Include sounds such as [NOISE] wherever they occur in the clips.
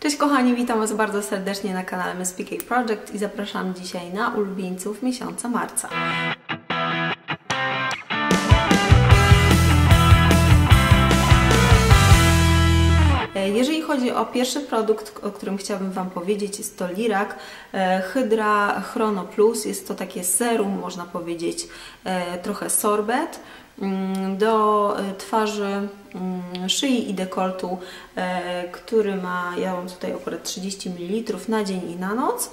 Cześć kochani, witam Was bardzo serdecznie na kanale Miss Project i zapraszam dzisiaj na ulubieńców miesiąca marca. Chodzi o pierwszy produkt, o którym chciałabym Wam powiedzieć, jest to Lirak e, Hydra Chrono Plus. Jest to takie serum, można powiedzieć, e, trochę sorbet mm, do e, twarzy, mm, szyi i dekoltu, który ma, ja mam tutaj akurat 30 ml na dzień i na noc.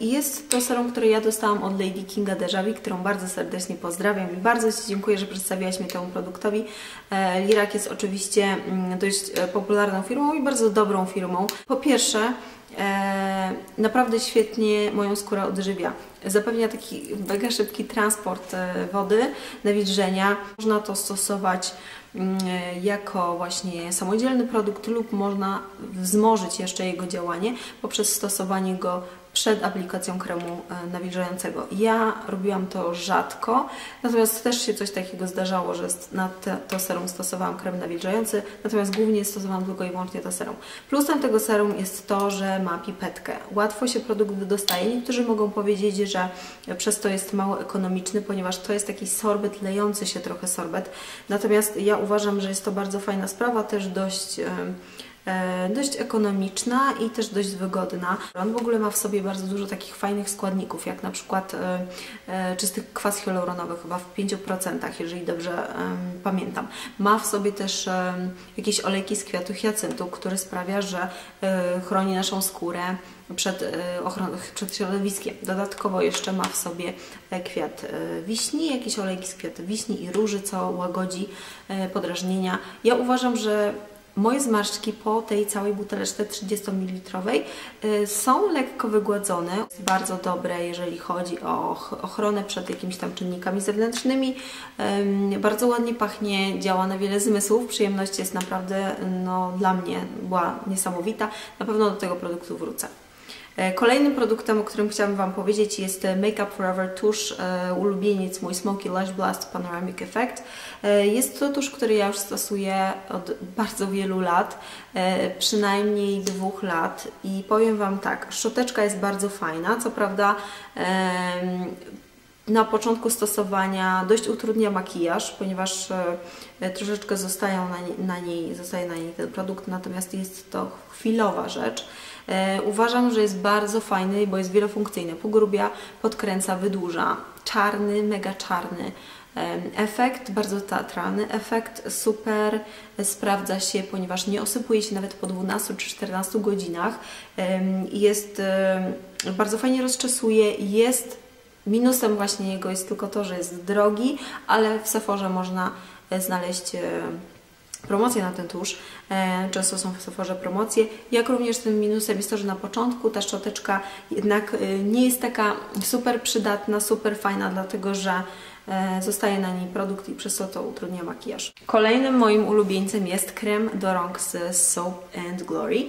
Jest to serum, które ja dostałam od Lady Kinga Dejavi, którą bardzo serdecznie pozdrawiam i bardzo Ci dziękuję, że przedstawiłaś mnie temu produktowi. E, Lirak jest oczywiście mm, dość e, popularną firmą i bardzo dobrą firmą. Po pierwsze, naprawdę świetnie moją skórę odżywia. Zapewnia taki mega szybki transport e, wody, nawilżenia. Można to stosować mm, jako właśnie samodzielny produkt lub można wzmożyć jeszcze jego działanie poprzez stosowanie go przed aplikacją kremu e, nawilżającego. Ja robiłam to rzadko, natomiast też się coś takiego zdarzało, że na to serum stosowałam krem nawilżający, natomiast głównie stosowałam tylko i wyłącznie to serum. Plusem tego serum jest to, że ma pipetkę. Łatwo się produkt dostaje. Niektórzy mogą powiedzieć, że przez to jest mało ekonomiczny, ponieważ to jest taki sorbet, lejący się trochę sorbet. Natomiast ja uważam, że jest to bardzo fajna sprawa, też dość... Yy, dość ekonomiczna i też dość wygodna. On w ogóle ma w sobie bardzo dużo takich fajnych składników, jak na przykład czystych kwas hialuronowy, chyba w 5%, jeżeli dobrze pamiętam. Ma w sobie też jakieś olejki z kwiatu hiacyntu, który sprawia, że chroni naszą skórę przed, ochron- przed środowiskiem. Dodatkowo jeszcze ma w sobie kwiat wiśni, jakieś olejki z kwiatu wiśni i róży, co łagodzi podrażnienia. Ja uważam, że Moje zmarszczki po tej całej buteleczce 30 ml są lekko wygładzone. Bardzo dobre, jeżeli chodzi o ochronę przed jakimiś tam czynnikami zewnętrznymi. Bardzo ładnie pachnie, działa na wiele zmysłów. Przyjemność jest naprawdę no, dla mnie była niesamowita. Na pewno do tego produktu wrócę. Kolejnym produktem, o którym chciałabym Wam powiedzieć jest Make Up Forever tusz, e, ulubieniec mój Smoky Lash Blast Panoramic Effect. E, jest to tusz, który ja już stosuję od bardzo wielu lat, e, przynajmniej dwóch lat i powiem Wam tak, szczoteczka jest bardzo fajna, co prawda na początku stosowania dość utrudnia makijaż, ponieważ troszeczkę zostają na niej, zostaje na niej ten produkt, natomiast jest to chwilowa rzecz. E, uważam, że jest bardzo fajny, bo jest wielofunkcyjny. Pogrubia, podkręca, wydłuża. Czarny, mega czarny. Efekt, bardzo teatralny efekt, super sprawdza się, ponieważ nie osypuje się nawet po 12 czy 14 godzinach. Jest bardzo fajnie rozczesuje, jest minusem właśnie jego jest tylko to, że jest drogi, ale w Sephorze można znaleźć promocje na ten tusz. E, często są w Sephorze promocje. Jak również tym minusem jest to, że na początku ta szczoteczka jednak e, nie jest taka super przydatna, super fajna, dlatego że e, zostaje na niej produkt i przez to to utrudnia makijaż. Kolejnym moim ulubieńcem jest krem do rąk z Soap and Glory.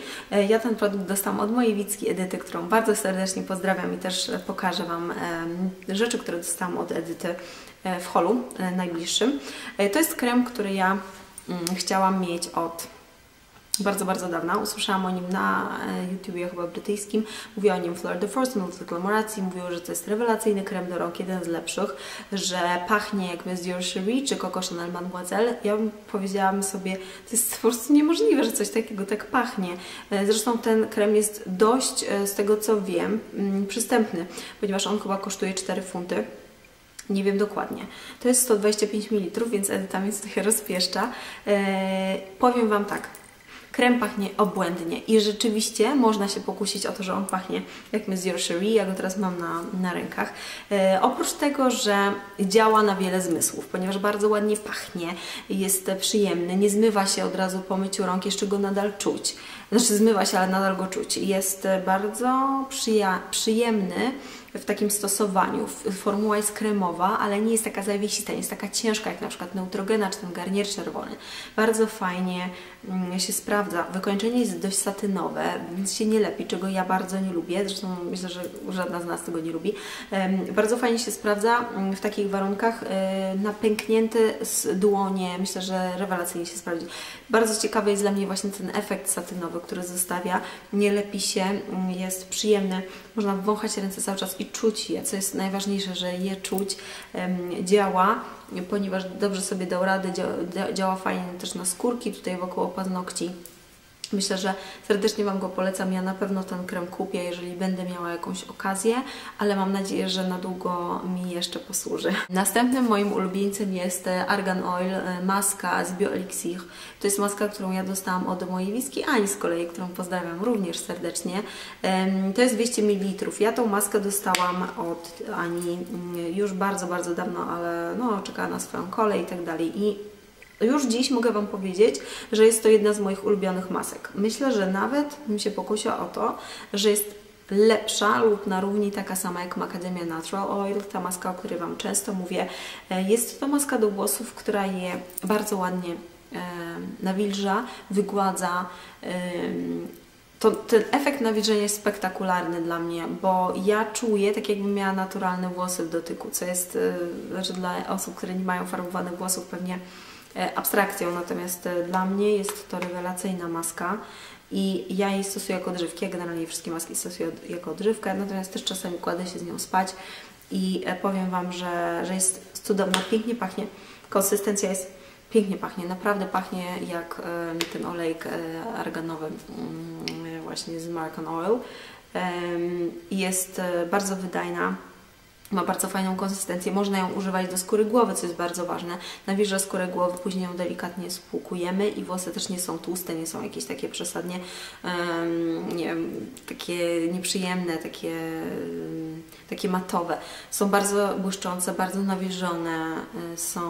Ja ten produkt dostałam od mojej Wicki Edyty, którą bardzo serdecznie pozdrawiam i też pokażę Wam rzeczy, które dostałam od Edyty w holu najbliższym. To jest krem, który ja chciałam mieć od bardzo, bardzo dawna. Usłyszałam o nim na e, YouTubie chyba brytyjskim. Mówiła o nim Fleur de Force, w Glamoracji. Mówiło, że to jest rewelacyjny krem do rąk, jeden z lepszych, że pachnie jak Miss Dior Cherie czy Coco Chanel Mademoiselle. Ja powiedziałam sobie, to jest po prostu niemożliwe, że coś takiego tak pachnie. E, zresztą ten krem jest dość, e, z tego co wiem, mm, przystępny, ponieważ on chyba kosztuje 4 funty. Nie wiem dokładnie. To jest 125 ml, więc Edyta mnie trochę rozpieszcza. Eee, powiem Wam tak. Krem pachnie obłędnie i rzeczywiście można się pokusić o to, że on pachnie jak Miss Your Cherie, ja go teraz mam na, na rękach. E, oprócz tego, że działa na wiele zmysłów, ponieważ bardzo ładnie pachnie, jest przyjemny, nie zmywa się od razu po myciu rąk, jeszcze go nadal czuć. Znaczy zmywa się, ale nadal go czuć. Jest bardzo przyjemny, w takim stosowaniu. Formuła jest kremowa, ale nie jest taka zawiesista, nie jest taka ciężka jak na przykład Neutrogena czy ten garnier czerwony. Bardzo fajnie się sprawdza. Wykończenie jest dość satynowe, więc się nie lepi, czego ja bardzo nie lubię. Zresztą myślę, że żadna z nas tego nie lubi. Bardzo fajnie się sprawdza mm, w takich warunkach e, na pęknięte dłonie. Myślę, że rewelacyjnie się sprawdzi. Bardzo ciekawy jest dla mnie właśnie ten efekt satynowy, który zostawia. Nie lepi się, mm, jest przyjemny. Można wąchać ręce cały czas i czuć je, co jest najważniejsze, że je czuć, działa ponieważ dobrze sobie dał radę, działa, fajnie też na skórki tutaj wokół paznokci. Myślę, że serdecznie Wam go polecam. Ja na pewno ten krem kupię, jeżeli będę miała jakąś okazję, ale mam nadzieję, że na długo mi jeszcze posłuży. Następnym moim ulubieńcem jest e, Argan Oil, e, maska z BioElixir. To jest maska, którą ja dostałam od mojej wiski Ani z kolei, którą pozdrawiam również serdecznie. To jest 200 ml. Ja tą maskę dostałam od Ani mm, już bardzo, bardzo dawno, ale no, czekała na swoją kolej i tak dalej. I już dziś mogę Wam powiedzieć, że jest to jedna z moich ulubionych masek. Myślę, że nawet bym się pokusiła o to, że jest lepsza lub na równi taka sama jak Macadamia Natural Oil, ta maska, o której Wam często mówię. E, jest to maska do włosów, która je bardzo ładnie e, nawilża, wygładza. E, to, ten efekt nawilżenia jest spektakularny dla mnie, bo ja czuję tak jakbym miała naturalne włosy w dotyku, co jest, znaczy dla osób, które nie mają farbowanych włosów pewnie abstrakcją, natomiast e, dla mnie jest to rewelacyjna maska i ja jej stosuję jako odżywkę, generalnie wszystkie maski stosuję jako odżywkę, natomiast też czasami kładę się z nią spać i e, powiem Wam, że, że jest cudowna, pięknie pachnie, konsystencja jest pięknie pachnie, naprawdę pachnie jak ten olejek arganowy mm, właśnie z American Oil. Jest bardzo wydajna, ma bardzo fajną konsystencję. Można ją używać do skóry głowy, co jest bardzo ważne. Nawilża skórę głowy, później ją delikatnie spłukujemy i włosy też nie są tłuste, nie są jakieś takie przesadnie um, nie wiem, takie nieprzyjemne, takie, um, takie matowe. Są bardzo błyszczące, bardzo nawilżone, y, są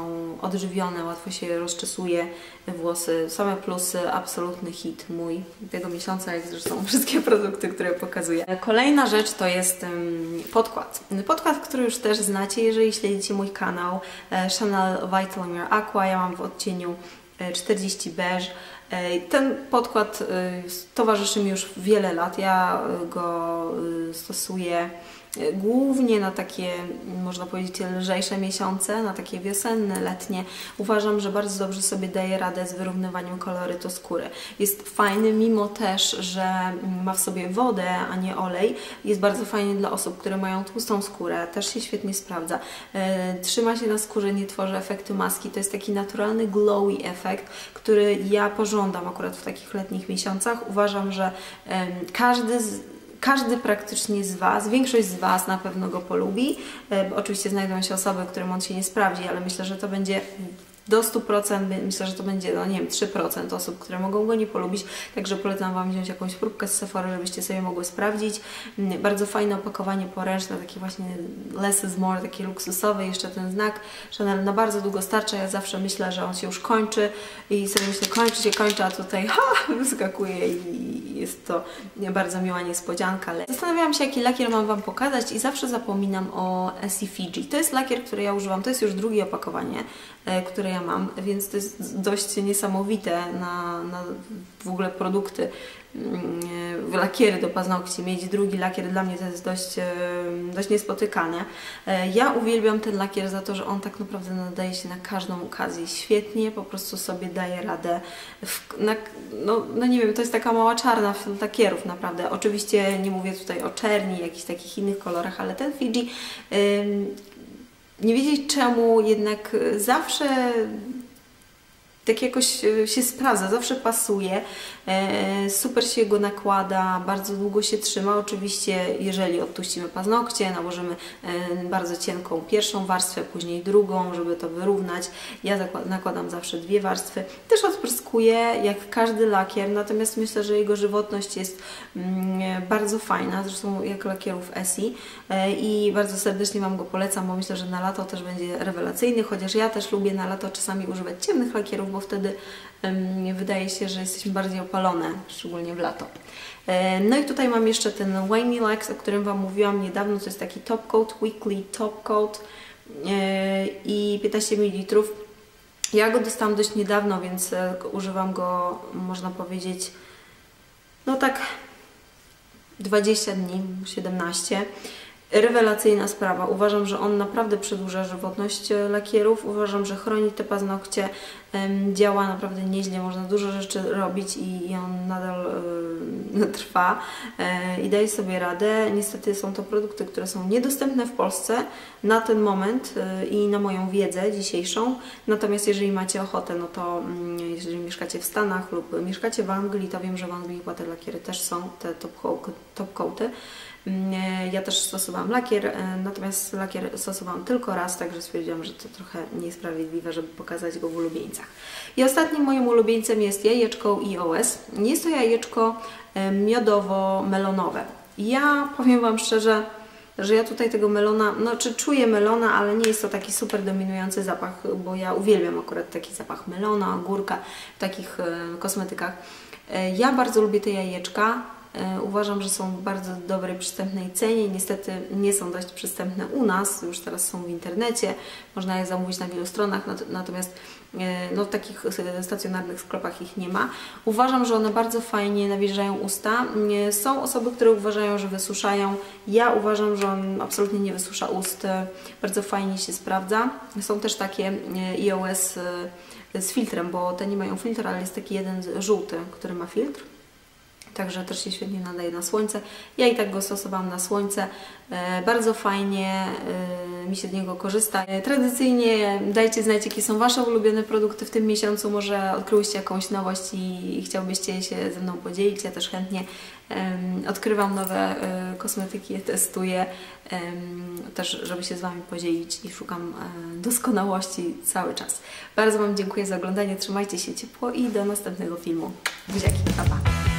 odżywione, łatwo się rozczesuje włosy. Same plusy, absolutny hit mój tego miesiąca, jak zresztą [LAUGHS] wszystkie produkty, które pokazuję. Kolejna rzecz to jest um, podkład. Podkład, który już też znacie, jeżeli śledzicie mój kanał e, Chanel Vital Mirror Aqua. Ja mam w odcieniu 40 e, beige. E, ten podkład towarzyszy mi już wiele lat. Ja go stosuję głównie na takie, można powiedzieć, lżejsze miesiące, na takie wiosenne, letnie. Uważam, że bardzo dobrze sobie daje radę z wyrównywaniem kolorytu skóry. Jest fajny, mimo też, że ma w sobie wodę, a nie olej. Jest bardzo fajny dla osób, które mają tłustą skórę. Też się świetnie sprawdza. E, trzyma się na skórze, nie tworzy efektu maski. To jest taki naturalny glowy efekt, który ja pożądam akurat w takich letnich miesiącach. Uważam, że każdy z każdy praktycznie z Was, większość z Was na pewno go polubi. E, oczywiście znajdą się osoby, którym on się nie sprawdzi, ale myślę, że to będzie do 100%, myślę, że to będzie, no nie wiem, 3% osób, które mogą go nie polubić, także polecam Wam wziąć jakąś próbkę z Sephora, żebyście sobie mogły sprawdzić. Mm, bardzo fajne opakowanie poręczne, takie właśnie less is more, takie luksusowe, jeszcze ten znak Chanel na bardzo długo starcza, ja zawsze myślę, że on się już kończy i sobie myślę, kończy się, kończy, a tutaj ha, [LAUGHS] wyskakuje i jest to bardzo miła niespodzianka. Zastanawiałam się, jaki lakier mam Wam pokazać i zawsze zapominam o Essie Fiji. To jest lakier, który ja używam, to jest już drugie opakowanie, które ja mam, więc to jest dość niesamowite na, na w ogóle produkty, mm, lakiery do paznokci. Mieć drugi lakier dla mnie to jest dość, e, dość niespotykane. E, ja uwielbiam ten lakier za to, że on tak naprawdę nadaje się na każdą okazję. Świetnie po prostu sobie daje radę. W, na, no, no nie wiem, to jest taka mała czarna wśród lakierów naprawdę. Oczywiście nie mówię tutaj o czerni, jakichś takich innych kolorach, ale ten Fiji nie wiedzieć czemu, jednak zawsze tak jakoś e, się sprawdza, zawsze pasuje, e, super się go nakłada, bardzo długo się trzyma. Oczywiście, jeżeli odtuścimy paznokcie, nałożymy e, bardzo cienką pierwszą warstwę, później drugą, żeby to wyrównać. Ja nakładam zawsze dwie warstwy. Też odpryskuję, jak każdy lakier, natomiast myślę, że jego żywotność jest mm, bardzo fajna, zresztą jak lakierów Essie i bardzo serdecznie Wam go polecam, bo myślę, że na lato też będzie rewelacyjny, chociaż ja też lubię na lato czasami używać ciemnych lakierów, bo wtedy wydaje się, że jesteśmy bardziej opalone, szczególnie w lato. E, no i tutaj mam jeszcze ten Wayne Relax, o którym Wam mówiłam niedawno, to jest taki top coat, weekly top coat e, i 15 ml Ja go dostałam dość niedawno, więc e, używam go, można powiedzieć, no tak 20 dni, 17. Rewelacyjna sprawa. Uważam, że on naprawdę przedłuża żywotność e, lakierów. Uważam, że chroni te paznokcie, działa naprawdę nieźle, można dużo rzeczy robić i, on nadal e, [LAUGHS] trwa e, i daje sobie radę. Niestety są to produkty, które są niedostępne w Polsce na ten moment i na moją wiedzę dzisiejszą. Natomiast jeżeli macie ochotę, no to mm, jeżeli mieszkacie w Stanach lub mieszkacie w Anglii, to wiem, że w Anglii te lakiery też są, te top, top coaty. Mm, Ja też stosowałam lakier, e, natomiast lakier stosowałam tylko raz, także stwierdziłam, że to trochę niesprawiedliwe, żeby pokazać go w ulubieńcach. I ostatnim moim ulubieńcem jest jajeczko iOS. Jest to jajeczko e, miodowo-melonowe. Ja powiem Wam szczerze, że ja tutaj tego melona, no czy czuję melona, ale nie jest to taki super dominujący zapach, bo ja uwielbiam akurat taki zapach melona, ogórka w takich e, kosmetykach. E, Ja bardzo lubię te jajeczka. E, Uważam, że są w bardzo dobrej, przystępnej cenie. Niestety nie są dość przystępne u nas, już teraz są w internecie, można je zamówić na wielu stronach, nat- natomiast e, no, w takich e, stacjonarnych sklepach ich nie ma. Uważam, że one bardzo fajnie nawilżają usta. Są osoby, które uważają, że wysuszają. Ja uważam, że on absolutnie nie wysusza ust, bardzo fajnie się sprawdza. Są też takie iOS z filtrem, bo te nie mają filtra, ale jest taki jeden żółty, który ma filtr. Także też się świetnie nadaje na słońce. Ja i tak go stosowałam na słońce. E, bardzo fajnie e, mi się z niego korzysta. E, tradycyjnie dajcie znać, jakie są Wasze ulubione produkty w tym miesiącu. Może odkryłyście jakąś nowość i, chciałbyście się ze mną podzielić. Ja też chętnie odkrywam nowe kosmetyki, testuję. też, żeby się z Wami podzielić i szukam doskonałości cały czas. Bardzo Wam dziękuję za oglądanie. Trzymajcie się ciepło i do następnego filmu. Buziaki, pa, pa.